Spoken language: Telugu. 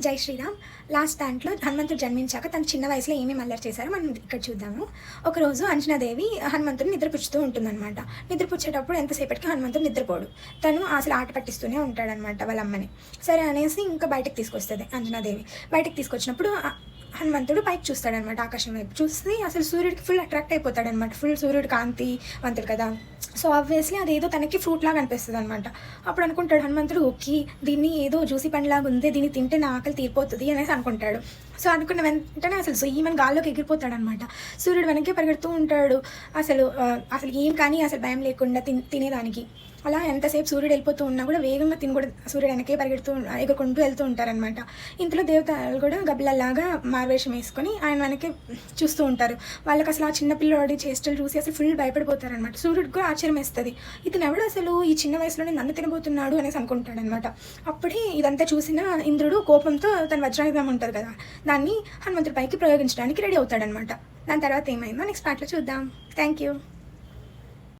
జై శ్రీరామ్. లాస్ట్ దాంట్లో హనుమంతుడు జన్మించాక తన చిన్న వయసులో ఏమేమి అల్లరి చేశారో మనం ఇక్కడ చూద్దాము. ఒకరోజు అంజనాదేవి హనుమంతుడిని నిద్రపుచ్చుతూ ఉంటుందన్నమాట. నిద్రపుచ్చేటప్పుడు ఎంతసేపటికి హనుమంతుడు నిద్రపోడు. తను అసలు ఆట పట్టిస్తూనే ఉంటాడనమాట వాళ్ళ అమ్మని. సరే అనేసి ఇంకా బయటకు తీసుకొస్తుంది అంజనాదేవి. బయటకు తీసుకొచ్చినప్పుడు హనుమంతుడు పైకి చూస్తాడనమాట ఆకాశం వైపు. చూసి అసలు సూర్యుడికి ఫుల్ అట్రాక్ట్ అయిపోతాడనమాట. ఫుల్ సూర్యుడు కాంతి వంతుడు కదా. సో ఆబ్వియస్లీ అదేదో తనకి ఫ్రూట్ లాగా అనిపిస్తుంది అనమాట అప్పుడు అనుకుంటాడు హనుమంతుడు ఓకే దీన్ని ఏదో జ్యూసీ పండులాగా ఉంది దీన్ని తింటే నా ఆకలి తీరిపోతుంది అనేసి అనుకుంటాడు. సో అనుకున్న వెంటనే అసలు సో ఈమెన్ గాల్లోకి ఎగిరిపోతాడు అనమాట సూర్యుడు వెనక్కి పరిగెడుతూ ఉంటాడు. అసలు అసలు ఏం కానీ అసలు భయం లేకుండా తిన్ తినేదానికి. అలా ఎంతసేపు సూర్యుడు వెళ్ళిపోతూ ఉన్నా కూడా వేగంగా తిని కూడా సూర్యుడు వెనకే పరిగెడుతూ ఎగురుకుంటూ వెళ్తూ ఉంటారనమాట. ఇంతలో దేవతలు కూడా గబ్బిలలాగా మారువేషం వేసుకొని ఆయన మనకి చూస్తూ ఉంటారు. వాళ్ళకి అసలు ఆ చిన్నపిల్లవాడి చేష్టలు చూసి అసలు ఫుల్ భయపడిపోతారనమాట సూర్యుడికి కూడా ఆశ్చర్యం వేస్తుంది. ఇతను ఎవడు అసలు? ఈ చిన్న వయసులోనే నన్ను తినబోతున్నాడు అనేసి అనుకుంటాడనమాట అప్పుడే ఇదంతా చూసిన ఇంద్రుడు కోపంతో తన వజ్రాయుధం ఉంటారు కదా దాన్ని హనుమంతుడి పైకి ప్రయోగించడానికి రెడీ అవుతాడనమాట దాని తర్వాత ఏమైందో నెక్స్ట్ పార్ట్లో చూద్దాం. Thank you